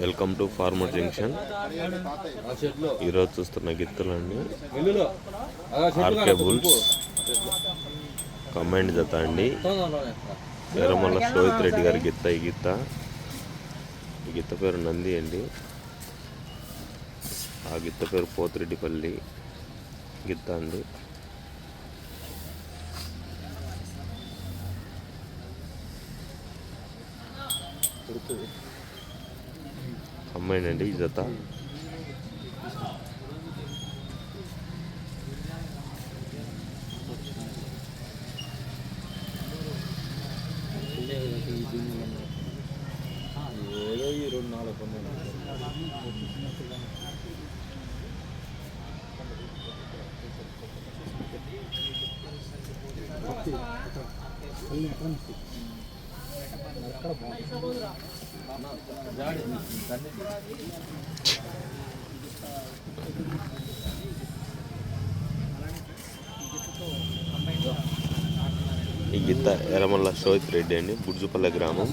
Welcome to farmer junction. ఈరోజు చూస్తున్న గిత్తలండి వెల్లులో ఆర్కే బుల్స్. కమాండ్ జత అండి. వేరమల్ల సోహిత్ రెడ్డి గారి గిత్త ఈ గిత్త. ఈ గిత్త పేరు నంది అండి. ఆ గిత్త పేరు పోతిరెడ్డిపల్లి గిత్త అండి. కమాండ్ అమ్మాయినండి ఈ జత. ఏదో ఈ రెండు నాలుగు కొన్ని ఈ గీత ఎరమల్ల సోహిత్ రెడ్డి అండి బుడ్జుపల్లె గ్రామం.